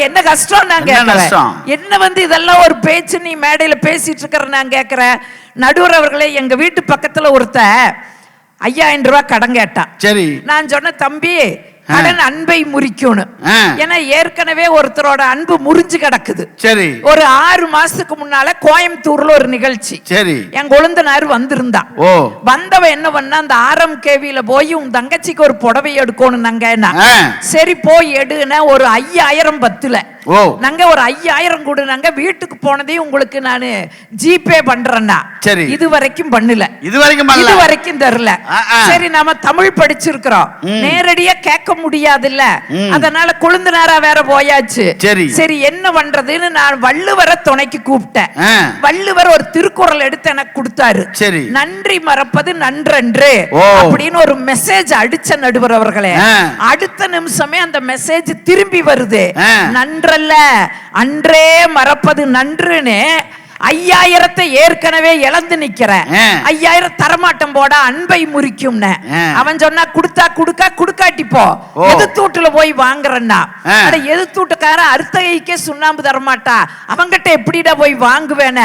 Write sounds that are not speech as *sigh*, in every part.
என்ன கஷ்டம் நான் என்ன கேட்கிறேன்? என்ன வந்து இதெல்லாம் ஒரு பேச்சு நீ மேடையில பேசிட்டு இருக்கிற நான் கேட்கிறேன் நடுவர் அவர்களே எங்க வீட்டு பக்கத்துல ஒருத்த ஐயாயிரம் ரூபாய் கடன் கேட்டான். சரி. நான் சொன்ன தம்பி கடன் அன்பை முறிக்கணும். ஏன்னா ஏற்கனவே ஒருத்தரோட அன்பு முறிஞ்சு கிடக்குது. சரி. ஒரு ஆறு மாசத்துக்கு முன்னால கோயம்புத்தூர்ல ஒரு நிகழ்ச்சி. சரி. என் கொழுந்தனார் வந்திருந்தான் ஓ. வந்தவன் என்ன பண்ணா அந்த ஆரம் கேவியில போய் உன் தங்கச்சிக்கு ஒரு புடவை எடுக்கணும் நாங்க. சரி போய் எடுன ஒரு ஐயாயிரம் பத்துல. நாங்க ஒரு ஐயாயிரம் கொடு நாங்க. வீட்டுக்கு போனதையும் உங்களுக்கு நானு ஜிபே பண்றேன்னா. சரி. இது வரைக்கும் பண்ணல. இது வரைக்கும் இது வரைக்கும் தரல. ஆ. சரி நாம தமிழ் படிச்சிருக்கிறோம். நேரடியா கேட்க முடியாதுல்ல. அதனால கொழுந்தனாரா வேற போயாச்சு சரி. சரி என்ன பண்றதுன்னு நான் வள்ளுவரை துணைக்கு கூப்பிட்டேன். வள்ளுவர் ஒரு திருக்குறள் எடுத்து எனக்கு கொடுத்தாரு சரி. நன்றி மறப்பது நன்றன்று. அப்படின்னு ஒரு மெசேஜ் அடிச்ச நடுவர் அவர்களே. அடுத்த நிமிஷமே அந்த மெசேஜ் திரும்பி வருது. நன்றல்ல அன்றே மறப்பது நன்றுன்னு ஐயாயிரத்தை ஏற்கனவே இழந்து நிக்கிறேன். ஐயாயிரம் தரமாட்டம் போட அன்பை முறிக்கும்னு. அவன் சொன்னா குடுத்தா குடுக்கா குடுக்காட்டி போ ஓ. எதிர்த்தூட்டுல போய் வாங்குறேன்னா. அட எதிர்த்தூட்டுக்காரன் அறுத்தகைக்கே சுண்ணாம்பு தரமாட்டா அவங்கிட்ட எப்படிடா போய் வாங்குவேன.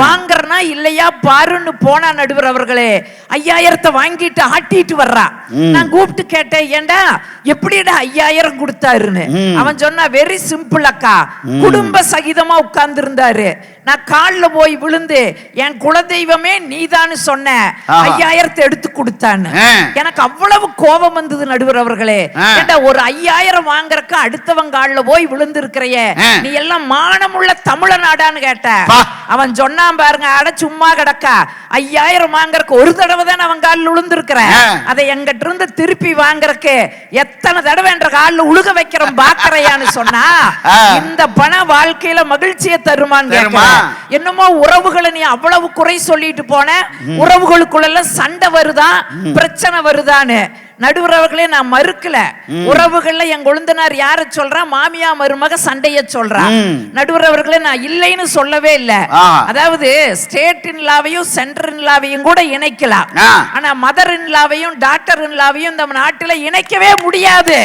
வாங்குறனா இல்லையா பாருன்னு போனா நடுவர் அவர்களே ஐயாயிரத்தை வாங்கிட்டு ஆட்டிட்டு வர்றா ம். நான் கூப்பிட்டு கேட்டேன் ஏண்டா எப்படிடா ஐயாயிரம் கொடுத்தாருன்னு. அவன் சொன்னா வெரி சிம்பிள் அக்கா குடும்ப சகிதமா உட்கார்ந்து இருந்தாரு நான் கால்ல போய் விழுந்து என் குலதெய்வமே நீதான்னு சொன்ன. ஐயாயிரத்தை எடுத்து கொடுத்தான்னு. எனக்கு அவ்வளவு கோபம் வந்தது நடுவர் அவர்களே. ஏண்டா ஒரு ஐயாயிரம் வாங்குறக்கு அடுத்தவன் கால்ல போய் விழுந்து இருக்கிறைய. நீ எல்லாம் மானமுள்ள தமிழ நாடான்னு கேட்ட. அவன் சொன்னான் பாருங்க அட சும்மா கிடக்கா ஐயாயிரம் வாங்குறக்கு ஒரு தடவை தான் அவன் காலில் விழுந்திருக்கிறேன். அதை எங்கிட்ட இருந்து திருப்பி வாங்குறக்கு எத்தனை தடவை என்ற காலில் உழுக வைக்கிறோம் பாக்கறையான்னு சொன்னா. இந்த பணம் வாழ்க்கையில மகிழ்ச்சியை தருமான்னு தருமா? கேட்கிறேன் என்னமோ உறவுகளை நீ அவ்வளவு குறை சொல்லிட்டு போன. உறவுகளுக்குள்ள சண்டை வருதா? பிரச்சனை வருதான்னு. நடுவர் அவர்களே நான் மறுக்கல உறவுகள்ல என் கொழுந்தனார் யார சொல்றான் மாமியா மருமக சண்டைய சொல்றான். நடுவர் அவர்களே நான் இல்லைன்னு சொல்லவே இல்ல. அதாவது ஸ்டேட் இன்லாவையும் சென்டர் இன்லாவையும் கூட இணைக்கலாம். ஆனா மதர் இன்லாவையும் டாக்டர் இன்லாவையும் இந்த நாட்டுல இணைக்கவே முடியாது.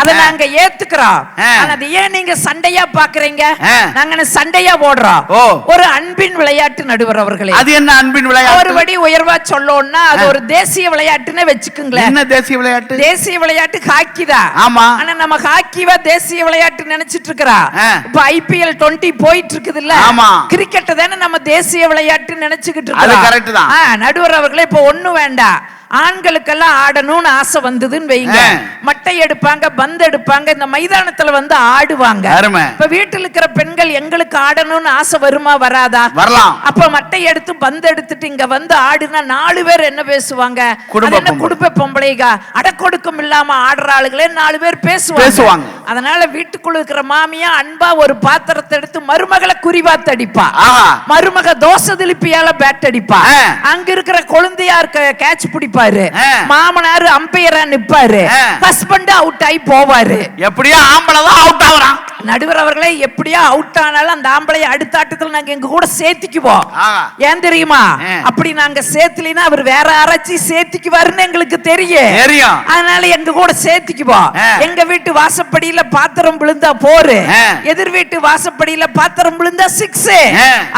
அதை. நாங்க ஏத்துக்கிறோம். ஆனா அது ஏன் நீங்க சண்டையா பாக்குறீங்க. நாங்க சண்டையா போடுறோம். ஒரு அன்பின் விளையாட்டு நடுவர் அவர்களே அது என்ன அன்பின் விளையாட்டு படி உயர்வா சொல்லணும்னா அது ஒரு தேசிய விளையாட்டுன்னு வச்சுக்குங்களேன் தேசிய விளையாட்டு தேசிய விளையாட்டு ஹாக்கி தான் ஆமா. ஆனா நம்ம ஹாக்கிவா தேசிய விளையாட்டு நினைச்சிட்டு இருக்கிறா. இப்ப ஐபிஎல் டுவெண்ட்டி போயிட்டு இருக்குது இல்ல ஆமா. கிரிக்கெட் தானே நம்ம தேசிய விளையாட்டு நினைச்சுக்கிட்டு அது இருக்கிறோம் correct தான். நடுவர் அவர்களே இப்ப ஒண்ணு வேண்டாம் ஆண்களுக்கெல்லாம் ஆடணும்னு ஆசை வந்ததுன்னு வைங்க. மட்டை எடுப்பாங்க பந்து எடுப்பாங்க இந்த மைதானத்துல வந்து ஆடுவாங்க. இப்ப வீட்டுல இருக்கிற பெண்கள் எங்களுக்கு ஆடணும்னு ஆசை வருமா வராதா வரலாம் அப்ப மட்டை எடுத்து பந்து எடுத்துட்டு இங்க வந்து ஆடுனா நாலு பேர் என்ன பேசுவாங்க என்ன. குடும்ப பொம்பளைகா அடக்கொடுக்கம் இல்லாம ஆடுற ஆளுகளே நாலு பேர் பேசுவாங்க. அதனால வீட்டுக்குள்ள இருக்கிற மாமியா அன்பா ஒரு பாத்திரத்தை எடுத்து மருமகளை குறிபாத்து அடிப்பா ஆஹா. மருமக தோசை திருப்பியால பேட் அடிப்பா. அங்க இருக்கிற கொழுந்தையார் கேட்ச் பிடிப்பாரு ஆ. மாமனார் அம்பையரா நிப்பாரு. ஹஸ்பண்ட் அவுட் ஆகி போவாரு எப்படியோ ஆம்பளை தான் அவுட் ஆகுறான் நடுவர் அவர்களே எப்படியா அவுட் ஆனாலும் அந்த ஆம்பளைய அடுத்த ஆட்டத்துல நாங்க எங்க கூட சேர்த்திக்குவோம். ஏன் தெரியுமா. அப்படி நாங்க சேர்த்துலினா அவர் வேற யாராச்சும் சேர்த்திக்குவாருன்னு எங்களுக்கு தெரியும். அதனால எங்க கூட சேர்த்திக்குவோம். எங்க வீட்டு வாசப்படியில பாத்திரம் விழுந்தா போரு. எதிர் வீட்டு வாசப்படியில பாத்திரம் விழுந்தா சிக்ஸ்.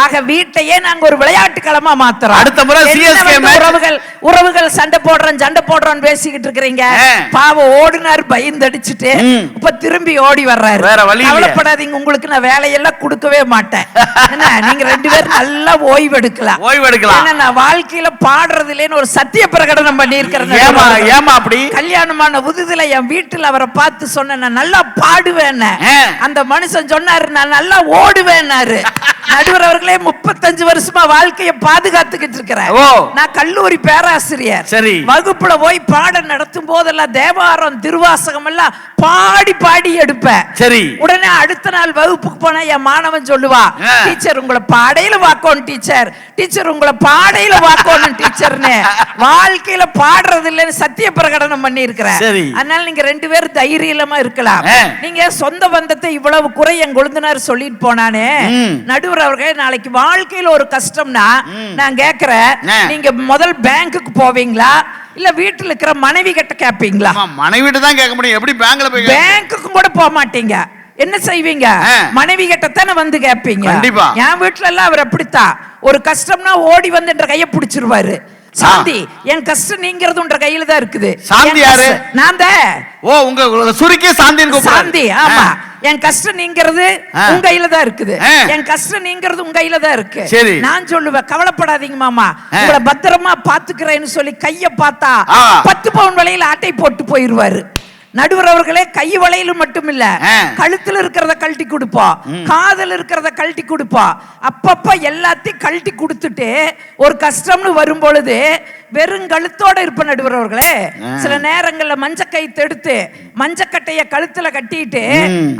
ஆக வீட்டையே நாங்க ஒரு விளையாட்டு களமா மாத்துறோம் அடுத்த முறை. உறவுகள் உறவுகள் சண்டை போடுறோம் சண்டை போடுறோம்னு பேசிக்கிட்டு இருக்கிறீங்க. பாவம் ஓடுனார் பயந்தடிச்சிட்டு. இப்ப திரும்பி ஓடி வர்றாரு வேற வழி. கவலைப்படாதீங்க உங்களுக்கு நான் வேலையெல்லாம் கொடுக்கவே மாட்டேன். நீங்க ரெண்டு பேரும் நல்லா ஓய்வு எடுக்கலாம் ஓய்வு எடுக்கலாம். ஏன்னா நான் வாழ்க்கையில பாடுறது இல்லைன்னு ஒரு சத்திய பிரகடனம் பண்ணி ஏமா ஏமா அப்படி? கல்யாணமான உதுதுல என் வீட்டுல அவரை பார்த்து சொன்னேன் நான் நல்லா பாடுவேன். அந்த மனுஷன் சொன்னாரு நான் நல்லா ஓடுவேன்னாரு. நடுவர் அவர்களே முப்பத்தஞ்சு வருஷமா வாழ்க்கைய பாதுகாத்துக்கிட்டு இருக்கிறேன். நான் கல்லூரி பேராசிரியர். சரி. வகுப்புல போய் பாடம் நடத்தும் போதெல்லாம் தேவாரம் திருவாசகம் எல்லாம் பாடி பாடி எடுப்பேன். சரி. உடனே அடுத்த நாள் வகுப்புக்கு போனா என் மாணவன் சொல்லுவா. டீச்சர் உங்களை பாடையில வாக்கோணும் டீச்சர். டீச்சர் உங்களை பாடையில வாக்கோணும் டீச்சர்னு. வாழ்க்கையில பாடுறது இல்லைன்னு சத்திய பிரகடனம் பண்ணி இருக்கிறேன். அதனால நீங்க ரெண்டு பேரும் தைரியமா இருக்கலாம். நீங்க சொந்த பந்தத்தை இவ்வளவு குறை என் கொழுந்தனார் சொல்லிட்டு போனானே. நடுவர் அவர்களே நாளைக்கு வாழ்க்கையில ஒரு கஷ்டம்னா நான் கேக்குறேன். நீங்க முதல் பேங்க்குக்கு போவீங்களா? இல்ல வீட்டுல இருக்கிற மனைவி கிட்ட கேப்பீங்களா? மனைவிட்டு தான் கேட்க முடியும். எப்படி பேங்க்ல போய் பேங்க்குக்கும் கூட போக மாட்டீங்க. என்ன செய்வீங்க. மனைவி கிட்ட தானே வந்து கேட்பீங்க கண்டிப்பா. என் வீட்டுல எல்லாம் அவர் அப்படித்தான் ஒரு கஷ்டம்னா ஓடி வந்து என்ற கையை பிடிச்சிருவாரு சாந்தி என் கஷ்டம் நீங்கிறது உன்ற கையில தான் இருக்குது சாந்தி யாரு? நான் தான் ஓ உங்க சுருக்கி கூப்பிடுறாரு. சாந்தி ஆமா. என் கஷ்டம் நீங்கிறது. உங்க கையில தான் இருக்குது. என் கஷ்டம் நீங்கிறது உங்க கையில தான் இருக்கு. நான் சொல்லுவேன் கவலைப்படாதீங்க மாமா. உங்களை பத்திரமா பாத்துக்கிறேன்னு சொல்லி கைய பார்த்தா. பத்து பவுன் விலையில ஆட்டை போட்டு போயிருவாரு நடுவர் அவர்களே கை வளையல மட்டும் இல்ல. கழுத்துல இருக்கிறத கழட்டி கொடுப்போம் காதல் இருக்கிறத கழட்டி கொடுப்போம் அப்பப்ப எல்லாத்தையும் கழட்டி கொடுத்துட்டு ஒரு கஷ்டம்னு வரும் பொழுது வெறும் கழுத்தோட இருப்ப நடுவர் அவர்களே ஆ. சில நேரங்கள்ல மஞ்சக்கை எடுத்து மஞ்சக்கட்டைய கழுத்துல கட்டிட்டு.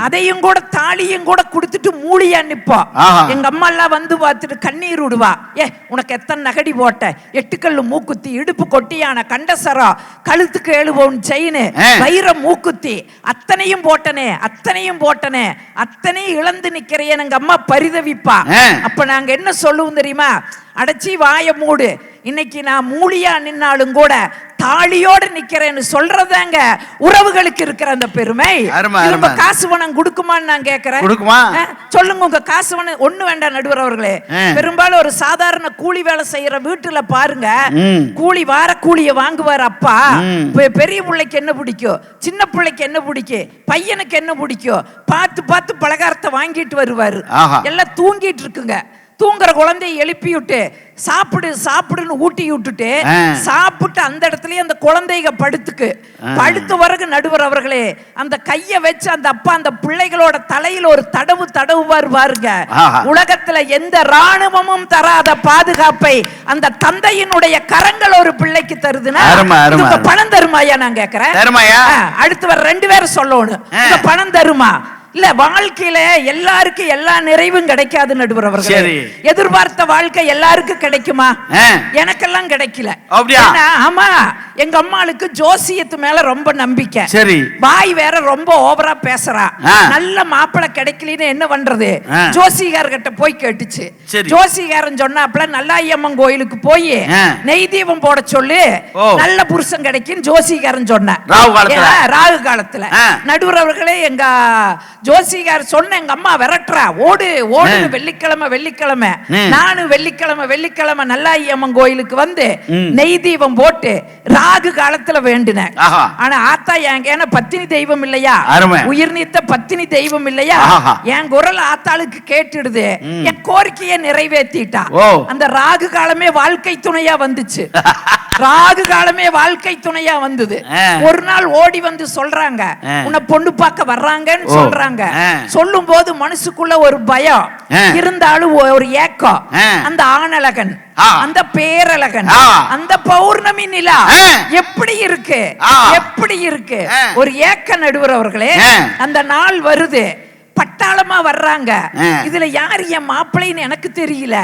அதையும் கூட தாலியும் கூட கொடுத்துட்டு மூடியா நிப்போம் ஆஹா. எங்க அம்மா எல்லாம் வந்து பார்த்துட்டு கண்ணீர் விடுவா ஏ உனக்கு எத்தனை நகடி போட்ட எட்டுக்கல்லு மூக்குத்தி இடுப்பு கொட்டியான கண்டசரம் கழுத்துக்கு பவுன் செயின். வைர மூக்குத்தி அத்தனையும் போட்டனே அத்தனையும் போட்டனே அத்தனையும் இழந்து நிக்கிறேன் எங்க அம்மா பரிதவிப்பா. அப்ப நாங்க என்ன சொல்லுவோம் தெரியுமா அடைச்சி வாய மூடு. இன்னைக்கு நான் மூலியா நின்னாலும் கூட தாலியோட நிக்கிறேன்னு சொல்றதாங்க உறவுகளுக்கு இருக்கிற அந்த பெருமை. அருமை. காசு பணம் கொடுக்குமான்னு நான் கேட்கிறேன் சொல்லுங்க உங்க காசு பணம். ஒண்ணு வேண்டாம் நடுவர் அவர்களே. பெரும்பாலும் ஒரு சாதாரண கூலி வேலை செய்யற வீட்டுல பாருங்க. கூலி வார கூலிய வாங்குவார் அப்பா. பெரிய பிள்ளைக்கு என்ன பிடிக்கும்? சின்ன பிள்ளைக்கு என்ன பிடிக்கும்? பையனுக்கு என்ன பிடிக்கும்? பார்த்து பார்த்து பலகாரத்தை வாங்கிட்டு வருவாரு. எல்லாம் தூங்கிட்டு இருக்குங்க. தூங்குற குழந்தைய எழுப்பி விட்டு சாப்பிடு சாப்பிடுன்னு ஊட்டி விட்டுட்டு. சாப்பிட்டு அந்த இடத்துலயே அந்த குழந்தைங்க படுத்துக்கு. படுத்த பிறகு நடுவர் அவர்களே அந்த கைய வச்சு அந்த அப்பா அந்த பிள்ளைகளோட தலையில ஒரு தடவு தடவுவார் பாருங்க. உலகத்துல எந்த ராணுவமும் தராத பாதுகாப்பை அந்த தந்தையினுடைய கரங்கள் ஒரு பிள்ளைக்கு தருதுன்னா. பணம் தருமாயா நான் கேக்குறேன். அடுத்து வர ரெண்டு பேரும் சொல்லணும். பணம் தருமா? இல்ல வாழ்க்கையில எல்லாருக்கும் எல்லா நிறைவும் கிடைக்காது நடுவர் அவர்களே. எதிர்பார்த்த வாழ்க்கை எல்லாருக்கும் கிடைக்குமா. எனக்கெல்லாம் கிடைக்கல. ஆமா. எங்க அம்மாளுக்கு ஜோசியத்து மேல ரொம்ப நம்பிக்கை சரி வாய் வேற ரொம்ப ஓவரா பேசுறா. நல்ல மாப்பிளை கிடைக்கலன்னு என்ன பண்றது. ஜோசிகார்கிட்ட போய் கேட்டுச்சு. ஜோசிகாரன் சொன்னாப்ல நல்லாயம்மன் கோயிலுக்கு போய். நெய் தீபம் போட சொல்லு. நல்ல புருஷன் கிடைக்கும் ஜோசிகாரன் சொன்ன ராகு காலத்துல? நடுவர் அவர்களே எங்க ஜோசிகார் சொன்ன எங்க அம்மா விரட்டுறா ஓடு ஓடு. வெள்ளிக்கிழமை வெள்ளிக்கிழமை. நானும் வெள்ளிக்கிழமை வெள்ளிக்கிழமை நல்லாயம்மன் கோயிலுக்கு வந்து. நெய் தீபம் போட்டு ராகு காலத்துல வேண்டினேன். ஆனா ஆத்தா என் ஏன்னா பத்தினி தெய்வம் இல்லையா. உயிர் நீத்த பத்தினி தெய்வம் இல்லையா. என் குரல் ஆத்தாளுக்கு கேட்டுடுது என் கோரிக்கையை நிறைவேற்றிட்டா. அந்த ராகு காலமே வாழ்க்கை துணையா வந்துச்சு *laughs* ராகு காலமே வாழ்க்கை துணையா வந்தது. ஒரு நாள் ஓடி வந்து சொல்றாங்க. உன்னை பொண்ணு பார்க்க வர்றாங்கன்னு. சொல்றாங்க. சொல்லும் போது மனசுக்குள்ள ஒரு பயம். இருந்தாலும் ஒரு ஏக்கம். அந்த ஆணழகன். அந்த பேரழகன். அந்த பௌர்ணமி நிலா. எப்படி இருக்கு. எப்படி இருக்கு. ஒரு ஏக்க ஆ. அந்த நாள் வருது பட்டாளமா வர்றாங்க. இதுல யார் என் மாப்பிள்ளைன்னு எனக்கு தெரியல.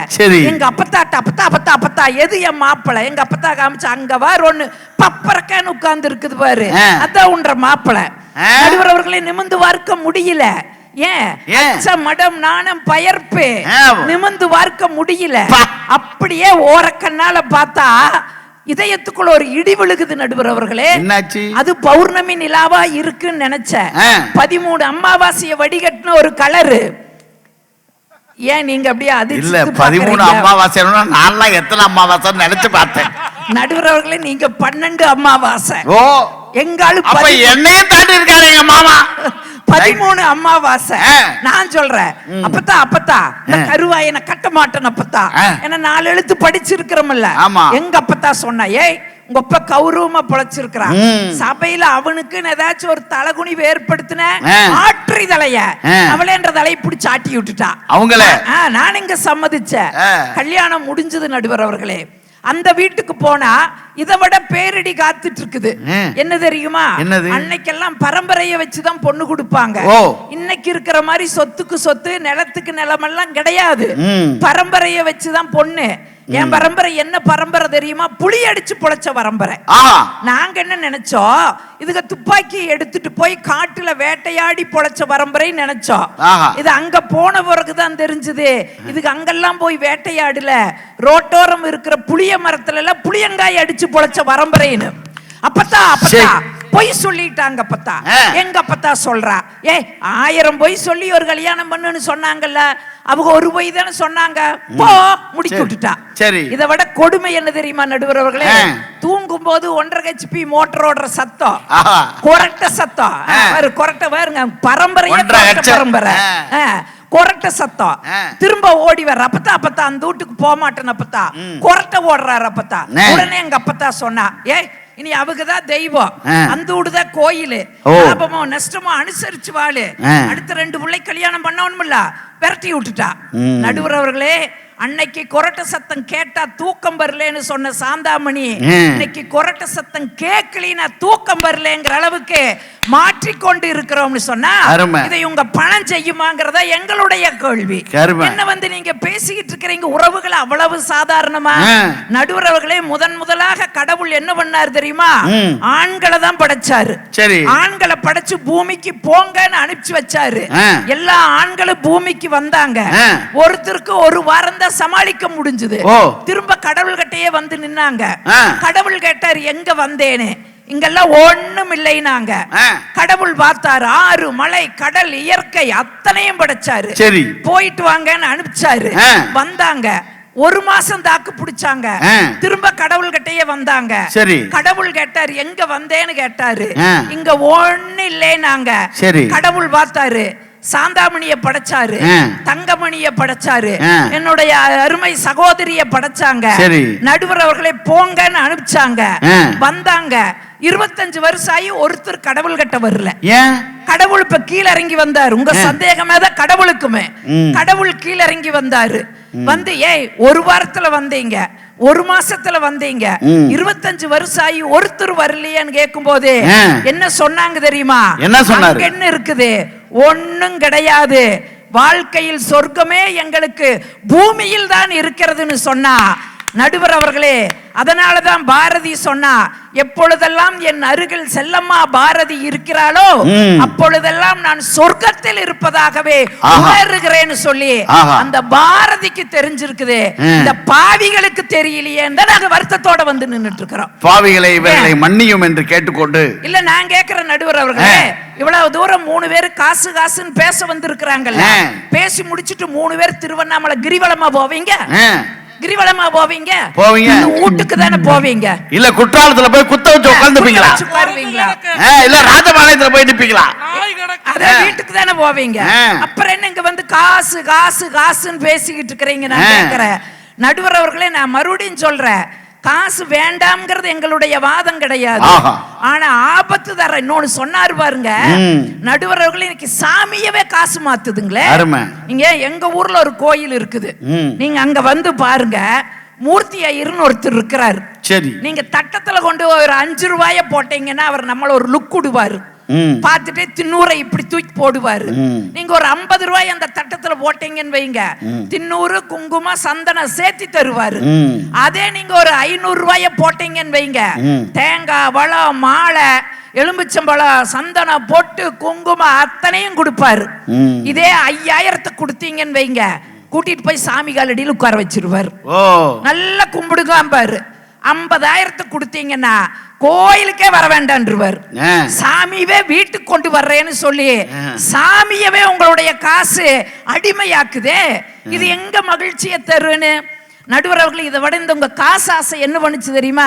எங்க அப்பத்தாட்ட அப்பத்தா அப்பத்தா அப்பத்தா எது என் மாப்பிள்ளை எங்க அப்பத்தா காமிச்சு அங்க வார் ஒண்ணு பப்பரக்கான்னு உட்கார்ந்து இருக்குது பாரு. அதான் உன்ற மாப்பிள்ளை ஆ. நடுவர் அவர்களை நிமிந்து பார்க்க முடியல ஏன் மடம் நாணம் பயர்ப்பு. நிமிந்து பார்க்க முடியல. அப்படியே ஓரக்கண்ணால பார்த்தா இதயத்துக்குள்ள ஒரு இடி விழுகுது நடுவர் அவர்களே. அது பௌர்ணமி நிலாவா இருக்குன்னு நினைச்சேன். பதிமூணு அமாவாசைய வடிகட்டின ஒரு கலரு. ஏன் நீங்க அப்படியே அது இல்ல பதிமூணு அமாவாசை நான்லாம் எத்தனை அமாவாசை நினைச்சு பார்த்தேன். நடுவர் அவர்களே நீங்க பன்னெண்டு அமாவாசை ஓ. எங்காலும் அப்ப என்னையும் தாண்டி இருக்காரு எங்க மாமா. *laughs* பதிமூணு அமாவாசை ஆ. நான் சொல்றேன் அப்பத்தா அப்பத்தா ஆ. கருவாயனை கட்ட மாட்டேன் அப்பத்தா. ஏன்னா நாலு எழுத்து படிச்சிருக்கிறோம்ல. எங்க அப்பத்தா சொன்னா ஏய் உங்க அப்பா கௌரவமா பொழைச்சிருக்கிறான். சபையில அவனுக்குன்னு ஏதாச்சும் ஒரு தலகுனிவு ஏற்படுத்தின. ஆற்றி தலைய. அவளேன்ற தலையை பிடிச்சி ஆட்டி விட்டுட்டா அவங்கள நான் இங்க சம்மதிச்சேன் ஆ. கல்யாணம் முடிஞ்சது நடுவர் அவர்களே அந்த வீட்டுக்கு போனா இதை விட பேரிடி காத்துட்டு இருக்குது. என்ன தெரியுமா? அன்னைக்கெல்லாம் பரம்பரையை வச்சுதான் பொண்ணு கொடுப்பாங்க. இன்னைக்கு இருக்கிற மாதிரி சொத்துக்கு சொத்து நிலத்துக்கு நிலமெல்லாம் கிடையாது. பரம்பரையை வச்சுதான் பொண்ணு என் பரம்பரை என்ன பரம்பரை தெரியுமா? புளி அடிச்சு பொழைச்ச பரம்பரை. நாங்க என்ன நினைச்சோம்? இதுக்கு துப்பாக்கி எடுத்துட்டு போய் காட்டுல வேட்டையாடி பொழைச்ச பரம்பரை நினைச்சோம். இது அங்க போன பிறகுதான் தெரிஞ்சது. இதுக்கு அங்கெல்லாம் போய் வேட்டையாடல. ரோட்டோரம் இருக்கிற புளிய மரத்துல எல்லாம் புளியங்காய் அடிச்சு பொழைச்ச பரம்பரைன்னு. அப்பத்தா அப்பத்தா. சரி. பொய் சொல்லிட்டாங்க அப்பத்தா ஆ. எங்க அப்பத்தா சொல்றா ஏ ஆயிரம் பொய் சொல்லி ஒரு கல்யாணம் பண்ணுன்னு சொன்னாங்கல்ல அவங்க ஒரு பொய் தானே சொன்னாங்க போ முடிச்சு. விட்டுட்டா சரி. இதை விட கொடுமை என்ன தெரியுமா நடுவர் அவர்களே ஆ. தூங்கும் போது ஒன்றரை ஹெச்பி மோட்டர் ஓடுற சத்தம் கொரட்ட சத்தம். பாரு கொரட்ட பாருங்க பரம்பரையே. பரம்பரை கொரட்ட சத்தம். திரும்ப ஓடி வர அப்பத்தா அப்பத்தா அந்த வீட்டுக்கு போக மாட்டேன் அப்பத்தா கொரட்ட ஓடுறாரு அப்பத்தா. உடனே எங்க அப்பத்தா சொன்னா ஏய் இனி அவங்கதான் தெய்வம். அந்த வீடுதான் கோயிலு. லாபமோ நஷ்டமோ அனுசரிச்சு வாழு. அடுத்த ரெண்டு பிள்ளை கல்யாணம் பண்ணவனுமில்ல விரட்டி விட்டுட்டா. நடுவர் அவர்களே அன்னைக்கு கொரட்ட சத்தம் கேட்டா தூக்கம் வரலன்னு சொன்ன சாந்தாமணி. இன்னைக்கு கொரட்ட சத்தம் கேட்கலினா தூக்கம் வரலங்கிற அளவுக்கு மாற்றிக்கொண்டு இருக்கிறோம்னு சொன்னா. இதை உங்க பணம் செய்யுமாங்கிறத எங்களுடைய கேள்வி. என்ன வந்து நீங்க பேசிக்கிட்டு இருக்கிறீங்க உறவுகள் அவ்வளவு சாதாரணமா ஆ. நடுவர் அவர்களே முதன் முதலாக கடவுள் என்ன பண்ணார் தெரியுமா. ஆண்களை தான் படைச்சாரு சரி. ஆண்களை படைச்சு பூமிக்கு போங்கன்னு அனுப்பிச்சு வச்சாரு. எல்லா ஆண்களும் பூமிக்கு வந்தாங்க. ஒருத்தருக்கு ஒரு வாரம் தான் சமாளிக்க முடிஞ்சது. திரும்ப கடவுள்கிட்டயே வந்து நின்னாங்க. கடவுள் கேட்டார் எங்க வந்தேன்னு இங்கெல்லாம் ஒண்ணும் இல்லைனாங்க. கடவுள் பார்த்தாரு ஆறு மலை கடல் இயற்கை அத்தனையும் படைச்சாரு சரி. போயிட்டு வாங்கன்னு அனுப்பிச்சாரு. வந்தாங்க ஒரு மாசம் தாக்கு பிடிச்சாங்க. திரும்ப கடவுள்கிட்டயே வந்தாங்க சரி. கடவுள் கேட்டாரு எங்க வந்தேன்னு கேட்டாரு. இங்க ஒண்ணு இல்லைனாங்க சரி. கடவுள் பார்த்தாரு சாந்தாமணிய படைச்சாரு. தங்கமணிய படைச்சாரு. என்னுடைய அருமை சகோதரிய படைச்சாங்க. நடுவர் அவர்களை போங்கன்னு அனுப்பிச்சாங்க. வந்தாங்க இருபத்தஞ்சு வருஷம் ஆகி ஒருத்தர் கடவுள் கிட்ட வரல கடவுள் இப்ப கீழ இறங்கி வந்தார் உங்க. சந்தேகமே தான் கடவுளுக்குமே. கடவுள் கீழ இறங்கி வந்தாரு வந்து ஏய் ஒரு வாரத்துல வந்தீங்க ஒரு மாசத்துல வந்தீங்க. இருபத்தஞ்சு வருஷம் ஆகி ஒருத்தர் வரலையேன்னு கேட்கும் போது. என்ன சொன்னாங்க தெரியுமா என்ன சொன்னாரு? அங்க என்ன இருக்குது ஒன்றும் கிடையாது. வாழ்க்கையில் சொர்க்கமே எங்களுக்கு பூமியில் தான் இருக்கிறதுன்னு சொன்னா நடுவர் அவர்களே அதனாலதான் பாரதி சொன்னா எப்பொழுதெல்லாம் என் அருகில் செல்லம்மா பாரதி இருக்கிறாளோ. அப்பொழுதெல்லாம் நான் சொர்க்கத்தில் இருப்பதாகவே. உணர்கிறேன்னு சொல்லி. அந்த பாரதிக்கு தெரிஞ்சிருக்குது. இந்த பாவிகளுக்கு தெரியலையேன்னு தான் நாங்க வருத்தத்தோட வந்து நின்னுட்டு இருக்கிறோம் பாவிகளை இவர்களை மன்னியும் என்று கேட்டுக்கொண்டு இல்ல நான் கேக்குற நடுவர் அவர்களே இவ்வளவு தூரம் மூணு பேர் காசு காசுன்னு பேச வந்திருக்கிறாங்கல்ல. பேசி முடிச்சிட்டு மூணு பேர் திருவண்ணாமலை கிரிவலமா போவீங்க கிரிவலமா போவீங்க? போவீங்க. வீட்டுக்கு தானே போவீங்க? இல்ல குற்றாலத்துல போய் குத்த வச்சு உட்காருவீங்களா? இல்ல ராஜபாளையத்துல போய் நிப்பீங்களா? அதே வீட்டுக்கு தானே போவீங்க. அப்புறம் என்ன இங்க வந்து காசு காசு காசுன்னு பேசிக்கிட்டு இருக்கிறீங்க நான். கேக்குறேன். நடுவர் அவர்களே நான் மறுபடியும் சொல்றேன். காசு வேண்டாம்ங்கிறது எங்களுடைய வாதம் கிடையாது. ஆனா ஆபத்து தர இன்னொன்னு சொன்னாரு பாருங்க. நடுவர் இன்னைக்கு சாமியவே காசு மாத்துதுங்களே. இங்க எங்க ஊர்ல ஒரு கோயில் இருக்குது. நீங்க அங்க வந்து பாருங்க மூர்த்தி ஐயர்னு ஒருத்தர் இருக்கிறாரு சரி நீங்க தட்டத்துல கொண்டு ஒரு அஞ்சு ரூபாய போட்டீங்கன்னா அவர் நம்மள ஒரு லுக் விடுவாரு. பார்த்துட்டு தின்னூரை இப்படி தூக்கி போடுவாரு. நீங்க ஒரு ஐம்பது ரூபாய் அந்த தட்டத்துல போட்டீங்கன்னு வைங்க. தின்னூறு குங்குமம் சந்தனம் சேர்த்தி தருவாரு. அதே நீங்க ஒரு ஐநூறு ரூபாய போட்டீங்கன்னு வைங்க. தேங்காய் வளம் மாலை எலும்பிச்சம்பழம் சந்தனம் பொட்டு குங்குமம் அத்தனையும் கொடுப்பாரு. இதே ஐயாயிரத்தை கொடுத்தீங்கன்னு வைங்க. கூட்டிட்டு போய் சாமி காலடியில் உட்கார வச்சிருவாரு. ஓ. நல்லா கும்பிடுங்க பாரு ஐம்பதாயிரத்தை கொடுத்தீங்கன்னா கோயிலுக்கே வர வேண்டான்றுவர் ஆ. சாமியவே வீட்டுக்கு கொண்டு வர்றேன்னு சொல்லி. சாமியவே உங்களுடைய காசு அடிமையாக்குதே இது எங்க மகிழ்ச்சியை தருன்னு நடுவர் அவர்கள் இதை விட இந்த உங்க காசு ஆசை என்ன பண்ணுச்சு தெரியுமா.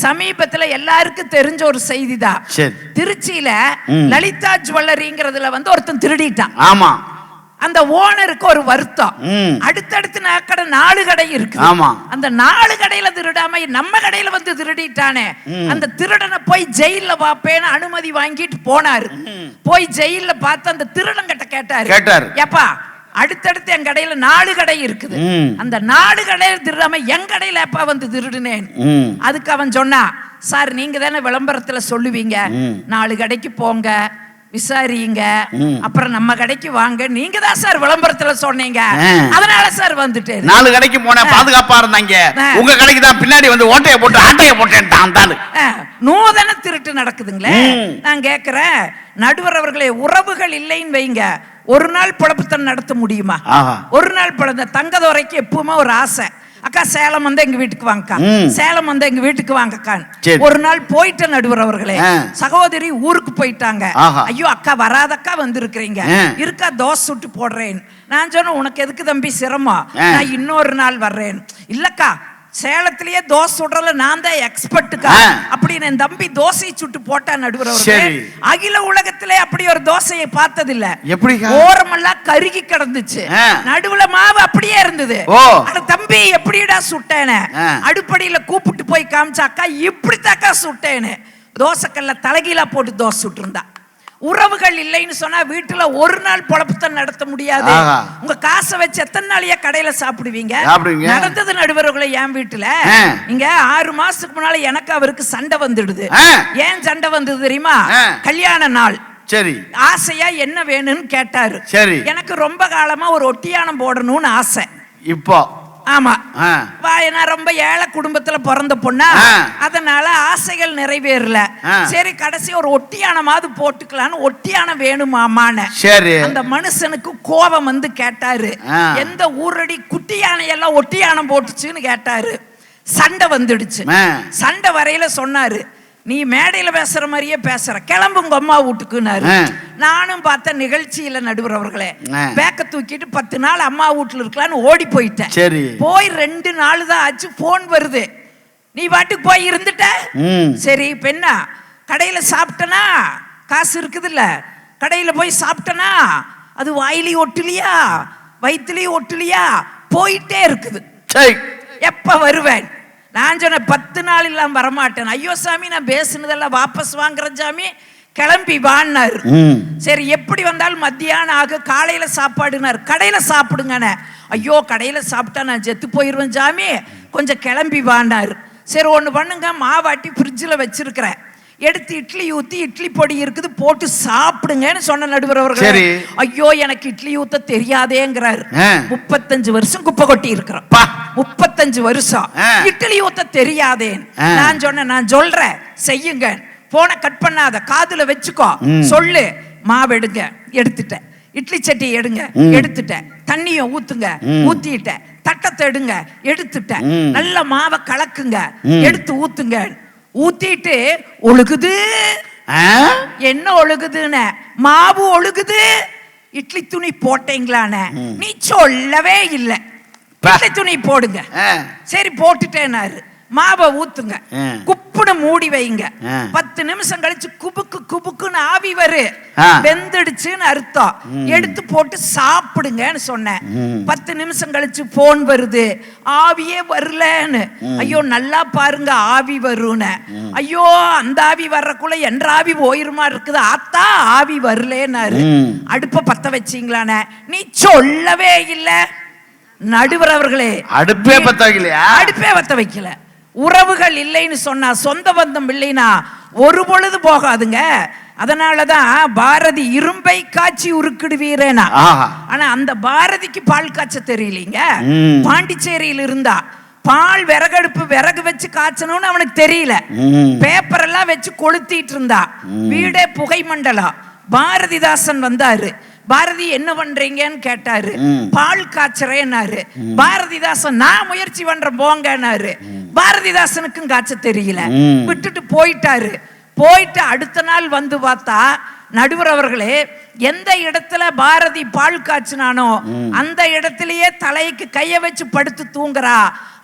சமீபத்துல எல்லாருக்கும் தெரிஞ்ச ஒரு செய்தி தான் சரி. திருச்சியில. லலிதா ஜுவல்லரிங்கிறதுல வந்து ஒருத்தன் திருடிட்டான் ஆமா அந்த ஓனருக்கு ஒரு வருத்தம். அடுத்தடுத்து கடை நாலு கடை இருக்கு ஆமா. அந்த நாலு கடையில திருடாம நம்ம கடையில வந்து திருடிட்டானே அந்த திருடனை போய் ஜெயில்ல பாப்பேன்னு அனுமதி வாங்கிட்டு போனாரு போய் ஜெயில்ல பார்த்து அந்த திருடன் கிட்ட கேட்டாரு கேட்டாரு. ஏப்பா அடுத்தடுத்து என் கடையில நாலு கடை இருக்குது. அந்த நாலு கடையில திருடாம என் கடையில எப்பா வந்து திருடுனேன். அதுக்கு அவன் சொன்னா சார் நீங்க தானே விளம்பரத்துல சொல்லுவீங்க. நாலு கடைக்கு போங்க விசாரிங்க. அப்புறம் நம்ம கடைக்கு வாங்க. நீங்க தான் சார் விளம்பரத்துல சொன்னீங்க. அதனால சார் வந்துட்டேன். நாலு கடைக்கு போனேன் பாதுகாப்பா இருந்தாங்க. உங்க கடைக்கு தான் பின்னாடி வந்து ஓட்டைய போட்டு ஆட்டைய போட்டேன் நூதன திருட்டு நடக்குதுங்களே. நான் கேக்குறேன். நடுவர் அவர்களே உறவுகள் இல்லைன்னு வைங்க. ஒரு நாள் பிழப்புத்தன் நடத்த முடியுமா. ஒரு நாள் பிழந்த தங்கதுரைக்கு எப்பவுமே ஒரு ஆசை. அக்கா சேலம் வந்து எங்க வீட்டுக்கு வாங்கக்கா. சேலம் வந்து எங்க வீட்டுக்கு வாங்கக்கா. ஒரு நாள் போயிட்ட நடுவர் அவர்களே. சகோதரி ஊருக்கு போயிட்டாங்க. ஐயோ அக்கா வராதக்கா வந்திருக்கிறீங்க. இருக்கா தோசை சுட்டு போடுறேன் நான் சொன்னேன் உனக்கு எதுக்கு தம்பி சிரமம். நான் இன்னொரு நாள் வர்றேன் இல்லக்கா சேலத்திலேயே தோசை சுடுறதுல நான் தான் எக்ஸ்பர்ட்டுக்கா. அப்படின்னு என் தம்பி தோசை சுட்டு போட்டா நடுவர். அகில உலகத்திலே அப்படி ஒரு தோசையை பார்த்ததில்ல எப்படிக்கா? ஓரமெல்லாம் கருகி கிடந்துச்சு. நடுவுல மாவு அப்படியே இருந்தது தம்பி எப்படிடா சுட்டேன்னு. அடுப்படியில கூப்பிட்டு போய் காமிச்சாக்கா இப்படித்தாக்கா சுட்டேன்னு தோசைக்கல்ல தலைகீழா போட்டு தோசை சுட்டிருந்தா உறவுகள் இல்லைன்னு சொன்னா வீட்டுல ஒரு நாள் பொழப்புத்த நடத்த முடியாது. உங்க காசை வச்சு எத்தனை நாளையா கடையில சாப்பிடுவீங்க. நடந்தது நடுவர்களை என் வீட்டுல. இங்க ஆறு மாசத்துக்கு முன்னால எனக்கு அவருக்கு சண்டை வந்துடுது. ஏன் சண்டை வந்தது தெரியுமா. கல்யாண நாள் சரி ஆசையா என்ன வேணும்னு கேட்டாரு சரி. எனக்கு ரொம்ப காலமா ஒரு ஒட்டியானம் போடணும்னு ஆசை இப்போ ஆமா ஆ. வா நான் ரொம்ப ஏழை குடும்பத்துல பிறந்த பொண்ணா. அதனால ஆசைகள் நிறைவேறல. சரி கடைசி ஒரு ஒட்டியானமாவது போட்டுக்கலான்னு ஒட்டியானம் வேணுமாமான்னு சரி அந்த மனுஷனுக்கு கோபம் வந்து கேட்டாரு. எந்த ஊரடி குட்டி யானையெல்லாம் ஒட்டியானம் போட்டுச்சுன்னு கேட்டாரு சண்டை வந்துடுச்சு. சண்டை வரையில சொன்னாரு நீ மேடையில பேசுற மாதிரியே பேசுற. கிளம்பு உங்க அம்மா வீட்டுக்குன்னாரு. நானும் பார்த்த நிகழ்ச்சியில நடுவர் அவர்களே. பேக்க தூக்கிட்டு பத்து நாள் அம்மா வீட்டுல இருக்கலான்னு ஓடி போயிட்டேன். சரி. போய் ரெண்டு நாள் தான் ஆச்சு போன் வருது. நீ பாட்டுக்கு போய் இருந்துட்ட. சரி பெண்ணா கடையில சாப்பிட்டனா? காசு இருக்குதுல்ல. கடையில போய் சாப்பிட்டனா? அது வாயிலையும் ஒட்டுலியா? வயிற்றுலையும் ஒட்டுலியா? போயிட்டே இருக்குது. எப்ப வருவேன்? நான் சொன்னேன் பத்து நாள் இல்லாம வரமாட்டேன். ஐயோ சாமி நான் பேசுனதெல்லாம் வாபஸ் வாங்குற சாமி. கிளம்பி வான்னாரு சரி எப்படி வந்தாலும் மத்தியானம் ஆக. காலையில சாப்பாடுனாரு. கடையில சாப்பிடுங்கண்ணே ஐயோ கடையில சாப்பிட்டா நான் செத்து போயிருவேன் சாமி. கொஞ்சம் கிளம்பி வாண்டாரு சரி ஒன்று பண்ணுங்க. மாவாட்டி ஃப்ரிட்ஜில் வச்சிருக்கிறேன். எடுத்து இட்லி ஊத்தி இட்லி பொடி இருக்குது போட்டு சாப்பிடுங்கன்னு சொன்ன நடுவர் அவர்கள். ஐயோ எனக்கு இட்லி ஊத்த தெரியாதேங்கிறாரு. முப்பத்தஞ்சு வருஷம் குப்பை கொட்டி இருக்கிறோம். முப்பத்தஞ்சு வருஷம். இட்லி ஊத்த தெரியாதேன் ஆ. நான் சொன்னேன் நான் சொல்றேன் செய்யுங்க போனை கட் பண்ணாத காதுல வச்சுக்கோ. சொல்லு மாவு எடுங்க எடுத்துட்டேன் இட்லி சட்டி எடுங்க. எடுத்துட்டேன் தண்ணிய ஊத்துங்க. ஊத்திட்டேன் தட்டத்தை எடுங்க எடுத்துட்டேன். நல்ல மாவை கலக்குங்க. எடுத்து ஊத்துங்க ஊத்திட்டு ஒழுகுது? என்ன ஒழுகுதுன்னு? மாவு ஒழுகுது. இட்லி துணி போட்டீங்களான்னு? நீ சொல்லவே இல்லை. இட்லி துணி போடுங்க. சரி போட்டுட்டேனாரு மாவை ஊத்துங்க. குப்புன்னு மூடி வைங்க. பத்து நிமிஷம் கழிச்சு குபுக்கு குபுக்குன்னு ஆவி வரு. வெந்துடுச்சுன்னு அர்த்தம். எடுத்து போட்டு சாப்பிடுங்கன்னு சொன்னேன். பத்து நிமிஷம் கழிச்சு போன் வருது. ஆவியே வரலன்னு. ஐயோ நல்லா பாருங்க ஆவி வரும்னு. ஐயோ அந்த ஆவி வர்றக்குள்ள என்ற ஆவி போயிருமா இருக்குது? ஆத்தா ஆவி வரலன்னாரு. அடுப்ப பத்த வச்சீங்களானே? நீ சொல்லவே இல்ல. நடுவர் அவர்களே. அடுப்பே பத்த வைக்கலையா அடுப்பே வத்த வைக்கல. உறவுகள் இல்லைன்னு சொன்னா சொந்த பந்தம் இல்லைன்னா ஒரு பொழுது போகாதுங்க. அதனாலதான் பாரதி இரும்பை காய்ச்சி உருக்கிடுவீரேனா. ஆனா அந்த பாரதிக்கு பால் காய்ச்ச தெரியலீங்க. பாண்டிச்சேரியில் இருந்தா பால் விறகடுப்பு விறகு வச்சு காய்ச்சணும்னு அவனுக்கு தெரியல. பேப்பர் எல்லாம் வச்சு கொளுத்திட்டு இருந்தா. வீடே புகை மண்டலம். பாரதிதாசன் வந்தாரு. பாரதி என்ன பண்றீங்கன்னு கேட்டாரு. பால் காய்ச்சறேன்னாரு. பாரதிதாசன் நான் முயற்சி பண்றேன் போங்கன்னாரு. பாரதிதாசனுக்கும் காய்ச்ச தெரியல. விட்டுட்டு போயிட்டாரு. போயிட்டு அடுத்த நாள் வந்து பார்த்தா நடுவர் அவர்களே எந்த இடத்துல பாரதி பால் காய்ச்சினானோ அந்த இடத்திலேயே தலைக்கு கைய வச்சு படுத்து தூங்குறா.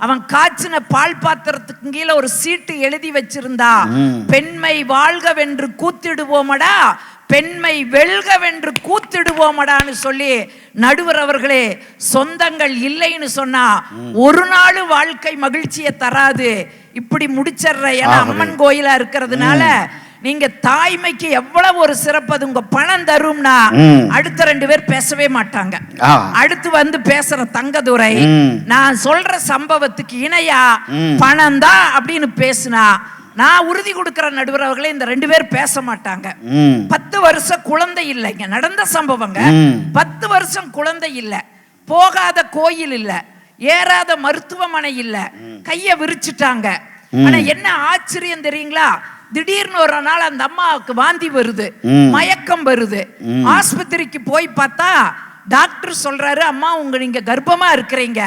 அவன் காய்ச்சின பால் பாத்திரத்துக்கு கீழே ஒரு சீட்டு எழுதி வச்சிருந்தா பெண்மை வாழ்கவென்று கூத்திடுவோமடா. பெண்மை வெல்கவென்று கூத்திடுவோமடான்னு சொல்லி நடுவர் அவர்களே சொந்தங்கள் இல்லைன்னு சொன்னா ஒரு நாள் வாழ்க்கை மகிழ்ச்சியை தராது இப்படி முடிச்சிடுற ஏன்னா. அம்மன் கோயிலா இருக்கிறதுனால நீங்க தாய்மைக்கு எவ்வளவு ஒரு சிறப்பு அது உங்க பணம் தரும்னா. அடுத்த ரெண்டு பேர் பேசவே மாட்டாங்க. அடுத்து வந்து பேசுற தங்கதுரை. நான் சொல்ற சம்பவத்துக்கு இணையா. பணம் தான் அப்படின்னு பேசுனா நான் உறுதி கொடுக்கிற நடுவர் அவர்களே இந்த ரெண்டு பேர் பேச மாட்டாங்க. பத்து வருஷம் குழந்தை இல்லைங்க நடந்த சம்பவங்க. பத்து வருஷம் குழந்தை இல்ல. போகாத கோயில் இல்ல. ஏறாத மருத்துவமனை இல்ல. கைய விரிச்சுட்டாங்க. ஆனா என்ன ஆச்சரியம் தெரியுங்களா? திடீர்னு ஒரு நாள் அந்த அம்மாவுக்கு வாந்தி வருது. மயக்கம் வருது. ஆஸ்பத்திரிக்கு போய் பார்த்தா டாக்டர் சொல்றாரு அம்மா உங்க நீங்க கர்ப்பமா இருக்கிறீங்க.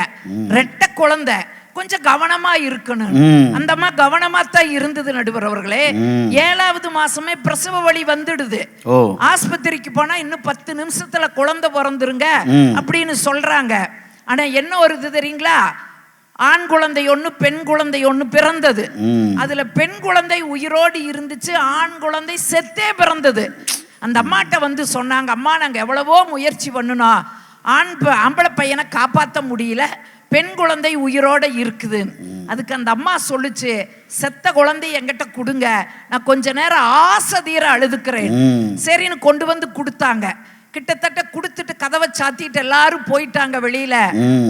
ரெட்டை குழந்தை. கொஞ்சம் கவனமா இருக்கணும். அந்த அம்மா கவனமா தான் இருந்தது நடுவர் அவர்களே. ஏழாவது மாசமே பிரசவ வலி வந்துடுது. ஆஸ்பத்திரிக்கு போனா இன்னும் பத்து நிமிஷத்துல குழந்தை பிறந்துருங்க. அப்படின்னு சொல்றாங்க. ஆனா என்ன ஒரு இது தெரியுங்களா? ஆண் குழந்தை ஒண்ணு பெண் குழந்தை ஒண்ணு பிறந்தது. அதுல பெண் குழந்தை உயிரோடு இருந்துச்சு ஆண் குழந்தை செத்தே பிறந்தது. அந்த அம்மாட்ட வந்து சொன்னாங்க அம்மா நாங்க எவ்வளவோ முயற்சி பண்ணணும் ஆண் ஆம்பளை பையனை காப்பாற்ற முடியல. பெண் குழந்தை உயிரோட இருக்குது. அதுக்கு அந்த அம்மா சொல்லுச்சு செத்த குழந்தை என்கிட்ட கொடுங்க. நான் கொஞ்ச நேரம் ஆசை தீர அழுதுக்கிறேன். சரின்னு கொண்டு வந்து கொடுத்தாங்க. கிட்டத்தட்ட கொடுத்துட்டு கதவை சாத்திட்டு எல்லாரும் போயிட்டாங்க வெளியில.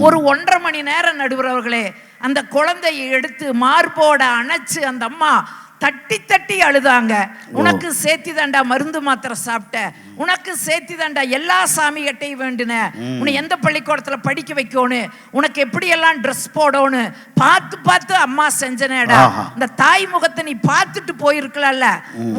ஒரு ஒன்றரை மணி நேரம் நடுவுறவர்களே அந்த குழந்தையை எடுத்து மார்போட அணைச்சு அந்த அம்மா தட்டி தட்டி அழுதாங்க. உனக்கு சேர்த்தி தாண்டா மருந்து மாத்திரை சாப்பிட்ட. உனக்கு சேர்த்தி தாண்டா எல்லா சாமிகிட்டையும் வேண்டுன. உன்னை எந்த பள்ளிக்கூடத்துல படிக்க வைக்கணும் உனக்கு எப்படி எல்லாம் ட்ரெஸ் போடணும் பார்த்து பார்த்து அம்மா செஞ்சனேடா. இந்த தாய் முகத்தை நீ பார்த்துட்டு போயிருக்கலாம்ல.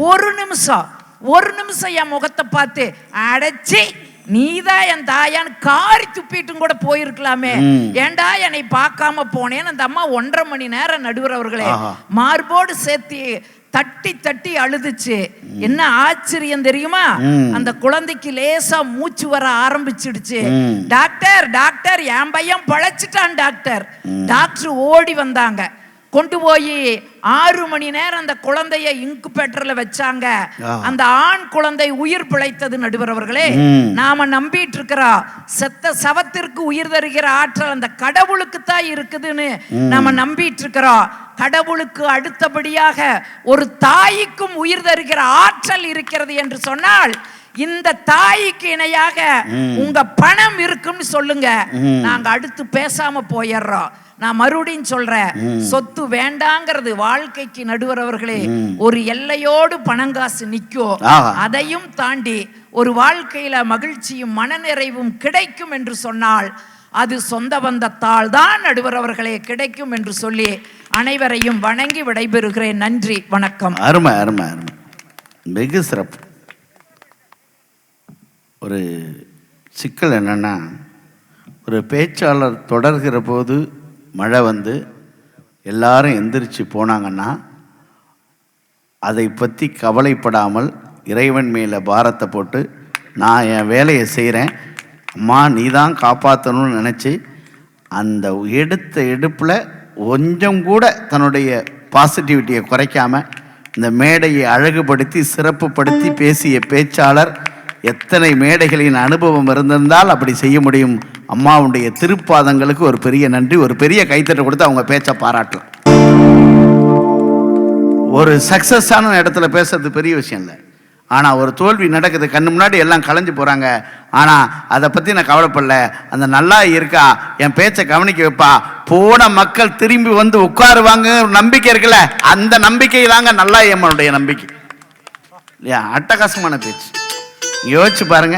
ஒரு நிமிஷம் ஒரு நிமிஷம் என் முகத்தை பார்த்து அடைச்சி. நீதான் என் தாயான்னு காரி துப்பிட்டும் கூட போயிருக்கலாமே ம். ஏன்டா என்னை பார்க்காம போனேன்னு அந்த அம்மா ஒன்றரை மணி நேரம் நடுவர் அவர்களே. மார்போடு சேர்த்து தட்டி தட்டி அழுதுச்சு என்ன ஆச்சரியம் தெரியுமா. அந்த குழந்தைக்கு லேசா மூச்சு வர ஆரம்பிச்சிடுச்சு. டாக்டர் டாக்டர் என் பையன் பழைச்சிட்டான் டாக்டர் டாக்டர் ஓடி வந்தாங்க கொண்டு போய் ஆறு மணி நேரம் அந்த குழந்தைய இன்குபேட்டர்ல வச்சாங்க. அந்த ஆண் குழந்தை உயிர் பிழைத்தது நடுவர் அவர்களே. நாம நம்பிட்டு இருக்கிறோம் செத்த சவத்திற்கு உயிர் தருகிற ஆற்றல் அந்த கடவுளுக்கு தான் இருக்குதுன்னு நாம நம்பிட்டு இருக்கிறோம் கடவுளுக்கு அடுத்தபடியாக ஒரு தாய்க்கும் உயிர் தருகிற ஆற்றல் இருக்கிறது என்று சொன்னால் இந்த தாய்க்கு இணையாக உங்க பணம் இருக்குன்னு சொல்லுங்க. நாங்க அடுத்து பேசாம போயிடுறோம். நான் மறுபடியும் சொல்றேன். சொத்து வேண்டாங்கிறது வாழ்க்கைக்கு நடுவரவர்களே ஒரு எல்லையோடு பணங்காசு நிக்கும் ஆஹா. அதையும் தாண்டி ஒரு வாழ்க்கையில மகிழ்ச்சியும் மனநிறைவும் கிடைக்கும் என்று சொன்னால் அது சொந்த பந்தத்தால் தான் நடுவர் அவர்களே கிடைக்கும் என்று சொல்லி அனைவரையும் வணங்கி விடைபெறுகிறேன். நன்றி வணக்கம். அருமை அருமை அருமை. வெகு சிறப்பு. ஒரு சிக்கல் என்னன்னா ஒரு பேச்சாளர் தொடர்கிற போது மழை வந்து எல்லாரும் எந்திரிச்சு போனாங்கன்னா அதை பற்றி கவலைப்படாமல் இறைவன் மேலே பாரத்தை போட்டு நான் என் வேலையை செய்கிறேன் அம்மா நீ தான் காப்பாற்றணும்னு நினச்சி அந்த எடுத்த எடுப்பில் கொஞ்சம் கூட தன்னுடைய பாசிட்டிவிட்டியை குறைக்காம இந்த மேடையை அழகுபடுத்தி சிறப்புப்படுத்தி பேசிய பேச்சாளர் எத்தனை மேடைகளின் அனுபவம் இருந்திருந்தால் அப்படி செய்ய முடியும்? அம்மாவுடைய திருப்பாதங்களுக்கு ஒரு பெரிய நன்றி ஒரு பெரிய கைத்தட்டை கொடுத்து அவங்க பேச்சை பாராட்டலாம். ஒரு சக்ஸஸான இடத்துல பேசுறது பெரிய விஷயம் இல்லை. ஆனால் ஒரு தோல்வி நடக்குது கண்ணு முன்னாடி எல்லாம் கலைஞ்சு போகிறாங்க ஆனால் அதை பற்றி நான் கவலைப்படல. அந்த நல்லா இருக்கா? என் பேச்சை கவனிக்க வைப்பா. போன மக்கள் திரும்பி வந்து உட்காருவாங்க நம்பிக்கை இருக்குல்ல அந்த நம்பிக்கை தாங்க நல்லா எம்மனுடைய நம்பிக்கை. இல்லையா? அட்டகாசமான பேச்சு. யோசிச்சு பாருங்க.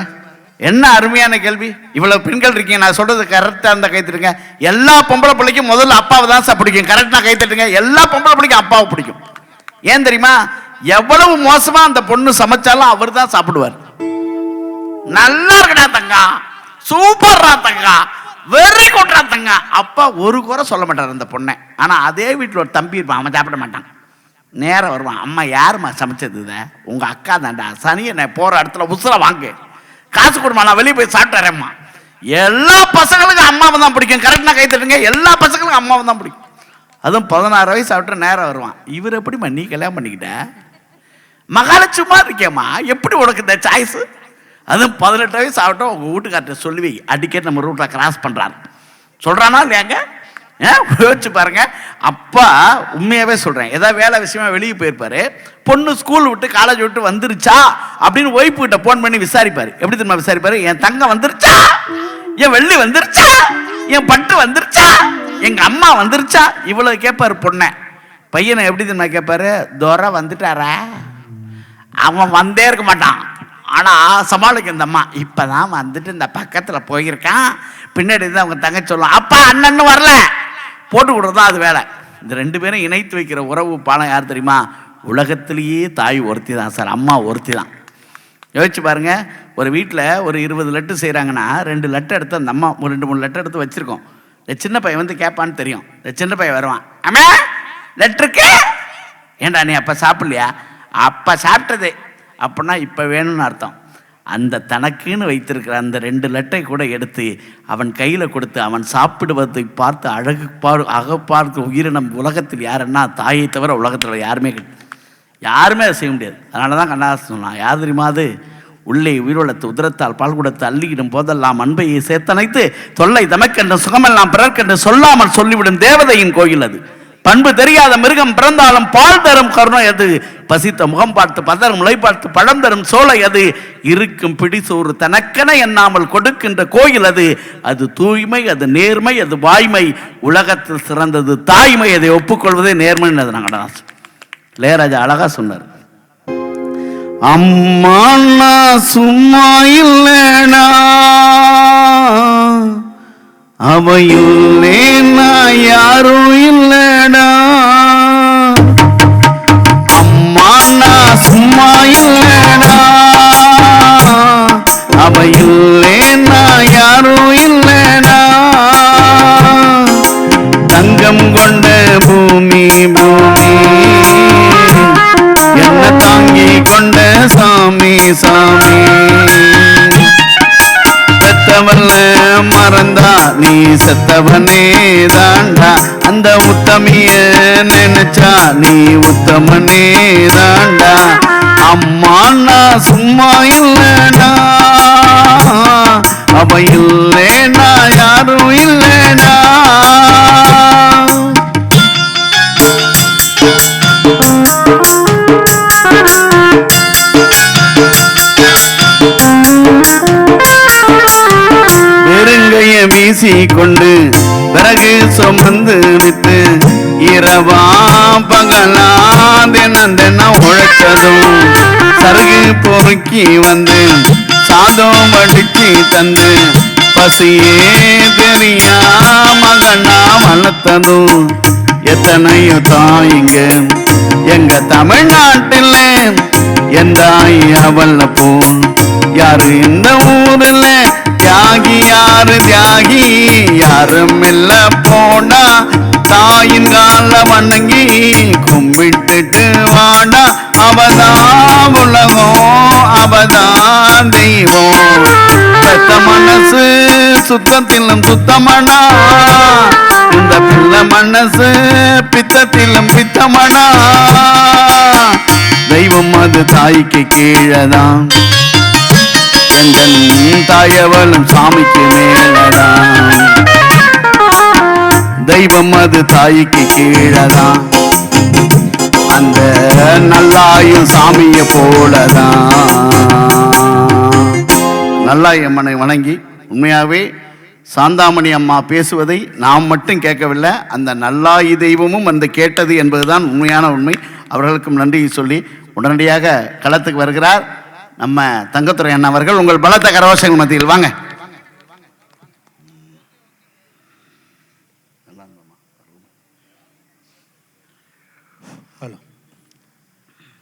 என்ன அருமையான கேள்வி. இவ்வளவு பெண்கள் இருக்கீங்க நான் சொல்றது கரெக்டா இருந்தா கைத்துட்டுங்க எல்லா பொம்பளை பிள்ளைக்கும் முதல்ல அப்பாவை தான் சார் பிடிக்கும். கரெக்டா கைத்தட்டுங்க எல்லா பொம்பளை பிள்ளைக்கும் அப்பாவை பிடிக்கும். ஏன் தெரியுமா? எவ்வளவு மோசமா அந்த பொண்ணு சமைச்சாலும் அவர் தான் சாப்பிடுவார். நல்லா இருக்கடா தங்கா. சூப்பர்ரா தங்கா. வெறி கொட்டுறா தங்கா. அப்பா ஒரு குறை சொல்ல மாட்டார் அந்த பொண்ணை. ஆனா அதே வீட்டில் ஒரு தம்பி இருப்பான். அவன் சாப்பிட மாட்டான். நேரம் வருவான். அம்மா யாரும்மா சமைச்சது இதை? உங்கள் அக்கா தான்டா. சனியை நான் போகிற இடத்துல உசுர வாங்கு. காசு கொடுமா நான் வெளியே போய் சாப்பிட்டுறேம்மா. எல்லா பசங்களுக்கும் அம்மாவை தான் பிடிக்கும். கரெக்டாக கை தட்டுங்க. எல்லா பசங்களுக்கும் அம்மாவை தான் பிடிக்கும். அதுவும் பதினாறு வயசு சாப்பிட்டு நேரம் வருவான். இவர் எப்படிம்மா நீ கல்யாணம் பண்ணிக்கிட்ட? மகாலட்சுமா இருக்கேம்மா. எப்படி உனக்கு இந்த சாய்ஸ் அதுவும் பதினெட்டு வயசு ஆகட்டும் உங்கள் வீட்டுக்கார்ட்ட சொல்லுவீங்க அடிக்கடி நம்ம ரூட்டில் கிராஸ் பண்ணுறாரு சொல்கிறானா இல்லையாங்க யோசிச்சு பாருங்க. அப்பா உண்மையாகவே சொல்கிறேன் ஏதாவது வேலை விஷயமா வெளியே போயிருப்பாரு. பொண்ணு ஸ்கூல் விட்டு காலேஜ் விட்டு வந்துருச்சா? அப்படின்னு ஒய்ஃபு கிட்ட ஃபோன் பண்ணி விசாரிப்பாரு. எப்படி தெரியுமா விசாரிப்பாரு? என் தங்கம் வந்துருச்சா? என் வெள்ளி வந்துருச்சா? என் பட்டு வந்துருச்சா? எங்க அம்மா வந்துருச்சா? இவ்வளவு கேட்பாரு பொண்ணை. பையனை எப்படி தெரியுமா கேட்பாரு? துரை வந்துட்டாரா? அவன் வந்தே இருக்க மாட்டான். ஆனா சமாளிக்கும் இந்த அம்மா இப்பதான் வந்துட்டு இந்த பக்கத்துல போயிருக்கான். பின்னாடி இருந்து அவங்க தங்கச்சி சொல்லுவான் அப்பா அண்ணன்னு வரல. போட்டு கொடுறதா அது வேலை. இந்த ரெண்டு பேரும் இணைத்து வைக்கிற உறவு பாலம் யார் தெரியுமா? உலகத்திலேயே தாய் ஒருத்தி தான் சார் அம்மா ஒருத்தி தான் யோசிச்சு பாருங்கள் ஒரு வீட்டில் ஒரு இருபது லட்டு செய்கிறாங்கன்னா ரெண்டு லட்டு எடுத்து அந்த அம்மா ஒரு ரெண்டு மூணு லட்டு எடுத்து வச்சுருக்கோம். இந்த சின்ன பையன் வந்து கேட்பான்னு தெரியும். இந்த சின்ன பையன் வருவான். அம்மா லெட்டருக்கு ஏண்டா நீ அப்போ சாப்பிட்லையா? அப்போ சாப்பிட்டது. அப்படின்னா இப்போ வேணும்னு அர்த்தம். அந்த தனக்குன்னு வைத்திருக்கிற அந்த ரெண்டு லெட்டை கூட எடுத்து அவன் கையில் கொடுத்து அவன் சாப்பிடுவதை பார்த்து அழகு பார் அகப்பார்த்து உயிரினம் உலகத்தில் யாருன்னா தாயை தவிர உலகத்தில் யாருமே கிடையாது யாருமே அதை செய்ய முடியாது. அதனால தான் கண்ணாசன் சொன்னான் யார் தெரியுமா அது? உள்ளே உயிரோளத்து உதிரத்தால் பால் கொடுத்து அள்ளியிடும் போதெல்லாம் அன்பையை சேர்த்தனைத்து தொல்லை தமக்கென்று சுகமெல்லாம் பிறர்க்கென்று சொல்லாமல் சொல்லிவிடும் தேவதையின் கோயில் அது. பண்பு தெரியாத மிருகம் பிறந்தாலும் பால் தரும் கருணை அது பசித்த முகம் பார்த்து பதரும் முளை பார்த்து பழம் தரும் சோலை அது இருக்கும் பிடிசோறு தனக்கென எண்ணாமல் கொடுக்கின்ற கோயில் அது? அது தூய்மை அது நேர்மை அது வாய்மை. உலகத்தில் சிறந்தது தாய்மை. அதை ஒப்புக்கொள்வதே நேர்மைன்னு அது நாங்கள் இளையராஜா அழகா சொன்னார். அம்மா சும்மா இல்லைனா. அவையுள்ளே நான் யாரும் நல்லவனே தாண்டா அந்த உத்தமிய நினைச்சா நீ உத்தமனே தாண்டா. அம்மா நான் சும்மா இல்லைனா அவ இல்லைனா யாரும் இல்லைனா வெறுங்கைய வீசி கொண்டு பிறகு சுமந்து வித்து இரவா பகலா தினம் தினம் உழைச்சதும் சருகு பொறுக்கி வந்து சாதம் வடிச்சு தந்து பசியே தெரியா மகனா வளர்த்ததும் எத்தனையோ தாயிங்க எங்க தமிழ்நாட்டில் எந்தாய் அவள போ யாரு இந்த ஊரில் தியாகி யாரு தியாகி? யாரும் இல்ல போனா தாயின் கால வணங்கி கும்பிட்டுட்டு வாடா. அவதா உலகம் அவதா தெய்வம் பெத்த மனசு சுத்தத்திலும் சுத்தமனா. இந்த பிள்ளை மனசு பித்தத்திலும் பித்தமனா. தெய்வம் அது தாய்க்கு கீழதான். எங்கள் தாயவளும் சாமிக்கு மேலதான். தெய்வம் அது தாய்க்கு கீழதான். அந்த நல்லாயும் சாமியை போலதான். நல்லாயம்மனை வணங்கி உண்மையாகவே சாந்தாமணி அம்மா பேசுவதை நாம் மட்டும் கேட்கவில்லை அந்த நல்லாயி தெய்வமும் வந்து கேட்டது என்பதுதான் உண்மையான உண்மை. அவர்களுக்கும் நன்றி சொல்லி உடனடியாக களத்துக்கு வருகிறார். நம்ம தங்கத்துறை அண்ணா அவர்கள் உங்கள் பலத்த கரவாசங்கள் மத்தியில். வாங்க.